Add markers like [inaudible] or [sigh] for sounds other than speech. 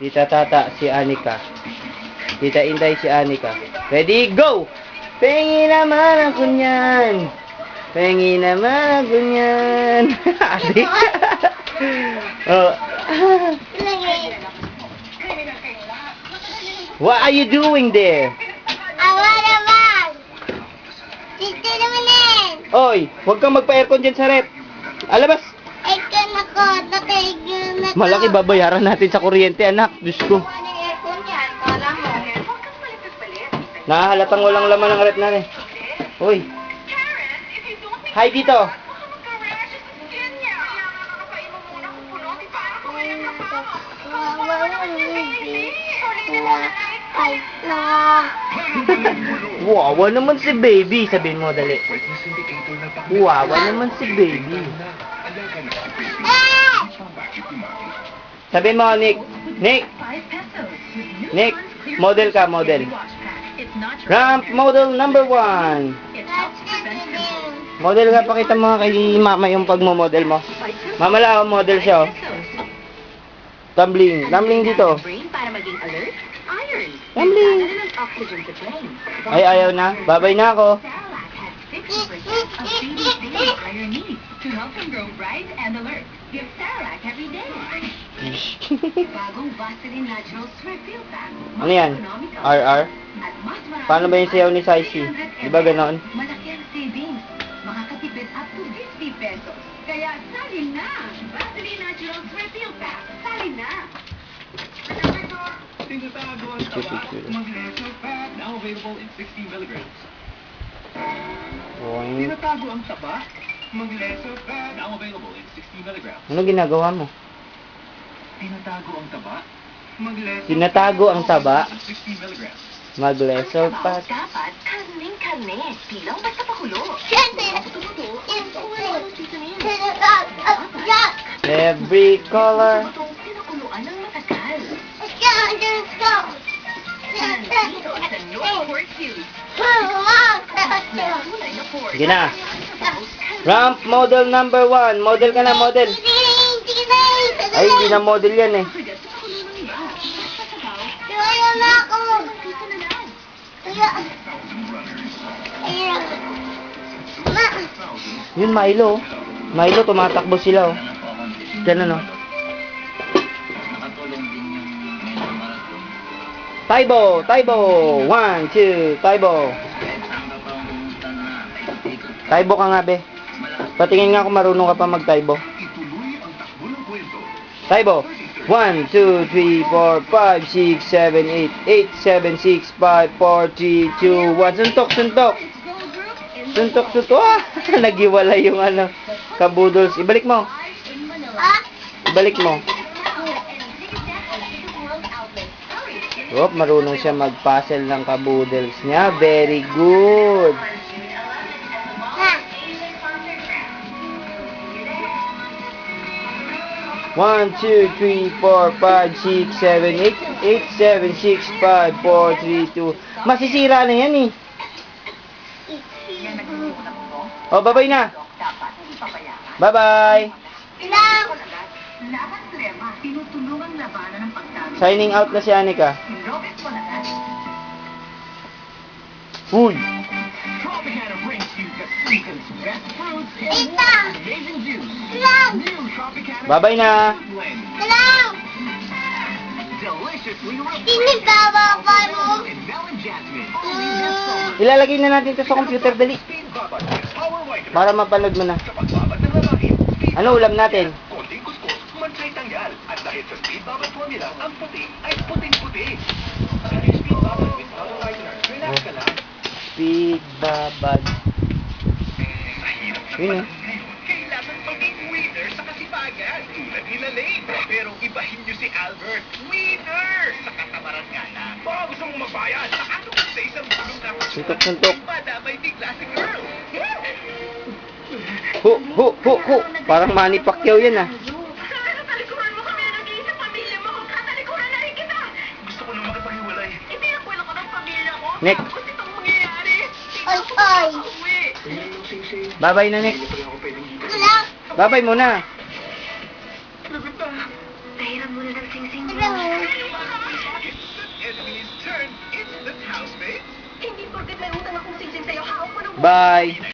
Tita Tata, si Anika. Tita Inday, si Anika. Ready, go! Pengi naman ako niyan. Pengi naman ako niyan. Adik. oh. What are you doing there? Awala bag! Dito naman eh! Oy, huwag kang magpa-aircon dyan sa rep. Alabas. Ikaw na ko, nakaigan na ko. Malaki babayaran natin sa kuryente, anak. Diyos ko. Ano yung aircon yan? Kala mo. Nahahalatang walang laman ng rep natin. Uy. Hi dito. Ay, na. Wawa naman si baby. Sabihin mo, dali. Wawa naman si baby. Sabihin mo, Nick. Nick. Nick. Model ka, model. Ramp model number one. Model ka, pakita mo kay mama yung pagmo-model mo. Mama lang, model siya, oh. Tumbling. Tumbling dito. Tumbling. Ay, ayaw na. Babay na ako. Cerelac has 60% of baby's daily iron needs to help them grow bright and alert. Give Cerelac every day. Bagong Vaseline Naturals Refill Pack. Ano yan? RR? At mas marami Paano ba yung sayaw ni Saisi? Di ba ganon? Malaki ang savings. Makakatipid up to 50 pesos. Kaya sali na! Vaseline Naturals Refill Pack. Sali na! Tinatago ang taba, magleso fat, now available in 60 milligrams. Boing. Tinatago ang taba, magleso fat, now available in 60 milligrams. Ano ginagawa mo? Tinatago ang taba, magleso Tinatago ang taba. in 60 milligrams. Mag-lesser pack. Dapat karning-karne. Pilang basta pakulo. Siyempre. Every color. Sige na. Ramp model number one. Model ka na, model. Ay, hindi na model yan eh. Kaya na ako. Ma. Yun, Milo. Milo, tumatakbo sila oh. Ganun oh. Taibo! Taibo! One, two, Taibo! Taibo ka nga, be. Patingin nga kung marunong ka pa mag-Taibo. Taibo! 1, 2, 3, 4, 5, 6, 7, 8, 8, 7, 6, 5, 4, 3, 2, 1. Suntok, suntok! Suntok, suntok! Ah! [laughs] Nagiwalay yung ano, kabudols. Ibalik mo. Ibalik mo. Op, marunong siya mag-puzzle ng kaboodles niya. Very good. 1, 2, 3, 4, 5, 6, 7, 8, 8, 7, 6, 5, 4, 3, 2. Masisira na yan eh. O, oh, babay na. Bye-bye. Signing out na si Anika. Uy! Probably Tita. Bye-bye na. Ilang. Deliciously Tinibaba mo. Ilalagay na natin ito sa computer, dali. Para mapanood mo na. Ano ulam natin? mansay tanggal. At dahil sa speed babad formula, ang puti ay puting-puti. Speed babad with power whitener, relax ka lang. Speed babad. Na Yun eh. kailangan maging winner sa kasipagan. Tulad nila Lane. Pero ibahin niyo si Albert. Winner! Sa katamaran nga lang. Baka gusto mong magbayad. Ano sa isang bulong na Suntok, suntok. Madamay bigla si girl. Hu, hu, hu, hu. Parang Manny Pacquiao yan ah. Tatalikuran mo kami ng iisang pamilya mo kung tatalikuran na rin kita. Gusto ko na makapaghiwalay. Ipinakwela ko ng pamilya ko. Nick. Tapos itong mangyayari. Oy, oy. Babay na, Nick. Babay muna. Muna Bye!